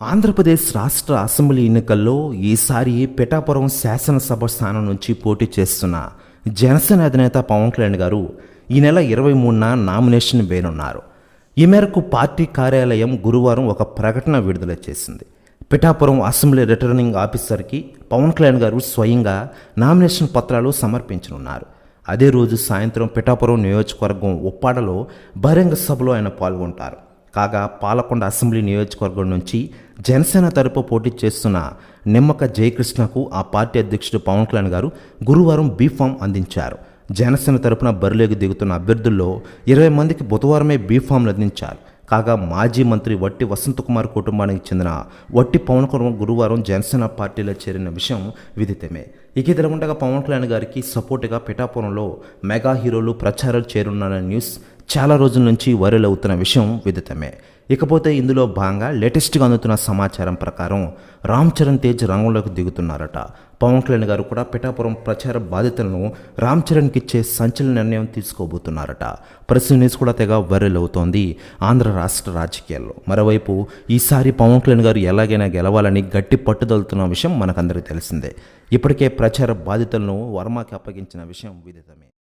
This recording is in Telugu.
ఆంధ్రప్రదేశ్ రాష్ట్ర అసెంబ్లీ ఎన్నికల్లో ఈసారి పిఠాపురం శాసనసభ స్థానం నుంచి పోటీ చేస్తున్న జనసేన అధినేత పవన్ కళ్యాణ్ గారు ఈ నెల ఇరవై మూడున నామినేషన్ వేయనున్నారు. ఈ మేరకు పార్టీ కార్యాలయం గురువారం ఒక ప్రకటన విడుదల చేసింది. పిఠాపురం అసెంబ్లీ రిటర్నింగ్ ఆఫీసర్కి పవన్ కళ్యాణ్ గారు స్వయంగా నామినేషన్ పత్రాలు సమర్పించనున్నారు. అదే రోజు సాయంత్రం పిఠాపురం నియోజకవర్గం ఉప్పాడలో బహిరంగ సభలో ఆయన పాల్గొంటారు. కాగా పాలకొండ అసెంబ్లీ నియోజకవర్గం నుంచి జనసేన తరపు పోటీ చేస్తున్న నిమ్మక జయకృష్ణకు ఆ పార్టీ అధ్యక్షుడు పవన్ కళ్యాణ్ గారు గురువారం బీఫామ్ అందించారు. జనసేన తరపున బరిలోకి దిగుతున్న అభ్యర్థుల్లో ఇరవై మందికి బుధవారమే బీఫామ్లు అందించారు. కాగా మాజీ మంత్రి వట్టి వసంతకుమార్ కుటుంబానికి చెందిన వట్టి పవన్ కళ్యాణ్ గురువారం జనసేన పార్టీలో చేరిన విషయం విదితమే. ఇక ఇదిలా ఉండగా పవన్ కళ్యాణ్ గారికి సపోర్టుగా పిఠాపురంలో మెగా హీరోలు ప్రచారాలు చేరున్నారనే న్యూస్ చాలా రోజుల నుంచి వైరల్ అవుతున్న విషయం విదితమే. ఇకపోతే ఇందులో భాగంగా లేటెస్ట్గా అందుతున్న సమాచారం ప్రకారం రామ్ చరణ్ తేజ్ రంగంలోకి దిగుతున్నారట. పవన్ కళ్యాణ్ గారు కూడా పిఠాపురం ప్రచార బాధ్యతలను రామ్ చరణ్కి ఇచ్చే సంచలన నిర్ణయం తీసుకోబోతున్నారట. ప్రెస్ న్యూస్ కూడా తెగ వైరల్ అవుతోంది ఆంధ్ర రాష్ట్ర రాజకీయాల్లో. మరోవైపు ఈసారి పవన్ కళ్యాణ్ గారు ఎలాగైనా గెలవాలని గట్టి పట్టుదలుతున్న విషయం మనకందరికీ తెలిసిందే. ఇప్పటికే ప్రచార బాధ్యతలను వర్మకి అప్పగించిన విషయం విదితమే.